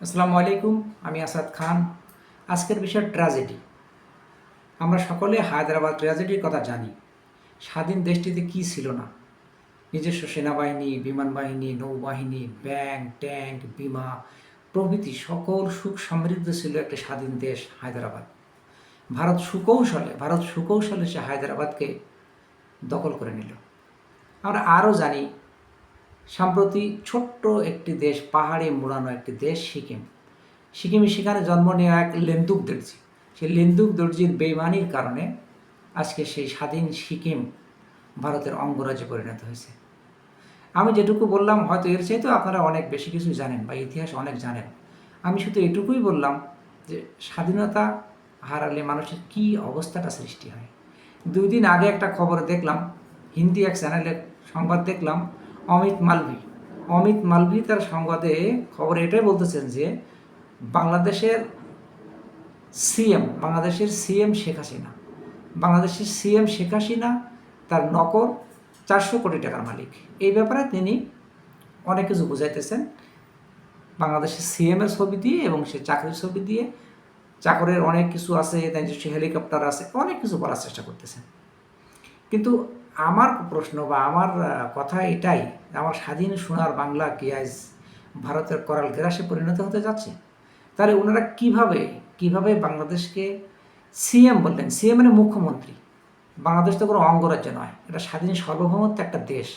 আসসালামু আলাইকুম, আমি আসাদ খান। আজকের বিষয় ট্র্যাজেডি। আমরা সকলে হায়দ্রাবাদ ট্র্যাজেডির কথা জানি। স্বাধীন দেশটিতে কি ছিল না? নিজস্ব সেনাবাহিনী বিমান বাহিনী নৌবাহিনী, ব্যাংক ট্যাঙ্ক বিমা প্রভৃতি সকল সুখ সমৃদ্ধ ছিল একটি স্বাধীন দেশ হায়দ্রাবাদ। ভারত সুকৌশলে ভারত সুকৌশলে সে হায়দ্রাবাদকে দখল করে নিল। আমরা আরও জানি সম্প্রতি ছোট্ট একটি দেশ, পাহাড়ে মোড়ানো একটি দেশ, সিকিম। সিকিমে সেখানে জন্ম নেওয়া এক লেন্দুক দর্জি। সেই লেন্দুক দর্জির বেইমানির কারণে আজকে সেই স্বাধীন সিকিম ভারতের অঙ্গরাজ্যে পরিণত হয়েছে। আমি যেটুকু বললাম, হয়তো এর চাইতেও আপনারা অনেক বেশি কিছু জানেন বা ইতিহাস অনেক জানেন। আমি শুধু এটুকুই বললাম যে স্বাধীনতা হারালে মানুষের কী অবস্থাটা সৃষ্টি হয়। দুই দিন আগে একটা খবর দেখলাম, হিন্দি এক চ্যানেলে সংবাদ দেখলাম অমিত মালভি। অমিত মালভি তার সংবাদে খবর এটাই বলতেছেন যে, বাংলাদেশের সিএম বাংলাদেশের সিএম শেখ হাসিনা, বাংলাদেশের সিএম শেখ হাসিনা তার নকর চারশো কোটি টাকার মালিক। এই ব্যাপারে তিনি অনেক কিছু বুঝাইতেছেন। বাংলাদেশের সিএমের ছবি দিয়ে এবং সে চাকরির ছবি দিয়ে চাকরের অনেক কিছু আছে হেলিকপ্টার আছে, অনেক কিছু বলার চেষ্টা করতেছেন। কিন্তু আমার প্রশ্ন বা আমার কথা এটাই, আমার স্বাধীন সোনার বাংলা কি আজ ভারতের করাল গ্রাসে পরিণত হতে যাচ্ছে? তাহলে ওনারা কীভাবে কীভাবে বাংলাদেশকে সিএম বললেন? সিএম মানে মুখ্যমন্ত্রী। বাংলাদেশ তো কোনো অঙ্গরাজ্য নয়, এটা স্বাধীন সার্বভৌমত্ব একটা দেশ।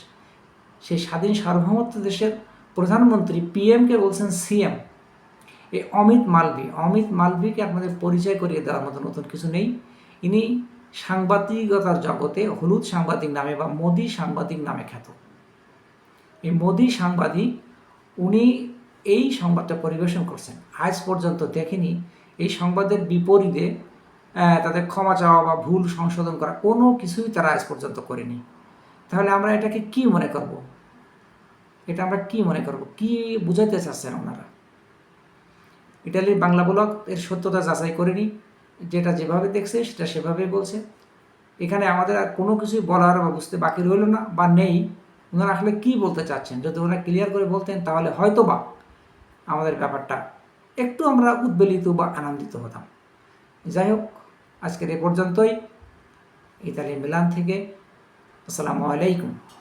সেই স্বাধীন সার্বভৌমত্ব দেশের প্রধানমন্ত্রী পিএমকে বলছেন সিএম। এই অমিত মালভি অমিত মালভিকে আপনাদের পরিচয় করিয়ে দেওয়ার মতো নতুন কিছু নেই। ইনি সাংবাদিকতার জগতে হলুদ সাংবাদিক নামে বা মোদি সাংবাদিক নামে খ্যাত। এই মোদি সাংবাদিক, উনি এই সংবাদটা পরিবেশন করছেন। আজ পর্যন্ত দেখেনি এই সংবাদের বিপরীতে তাদের ক্ষমা চাওয়া বা ভুল সংশোধন করা কোনো কিছুই তারা আজ পর্যন্ত করেনি। তাহলে আমরা এটাকে কি মনে করব? এটা আমরা কি মনে করব? কি বুঝাতে চাচ্ছেন ওনারা ইটালির বাংলা ব্লগ এর সত্যতা যাচাই করেনি যেটা যেভাবে দেখছে, সেটা সেভাবেই বলছে। এখানে আমাদের আর কোনো কিছুই বলার বা বুঝতে বাকি রইল না, বা নেই। ওনারা আসলে কী বলতে চাচ্ছেন? যদি ওনারা ক্লিয়ার করে বলতেন, তাহলে হয়তো বা আমাদের ব্যাপারটা একটু আমরা উদ্বেলিত বা আনন্দিত হতাম। যাই হোক, আজকের এ পর্যন্তই। ইতালি মিলান থেকে। আসসালামু আলাইকুম।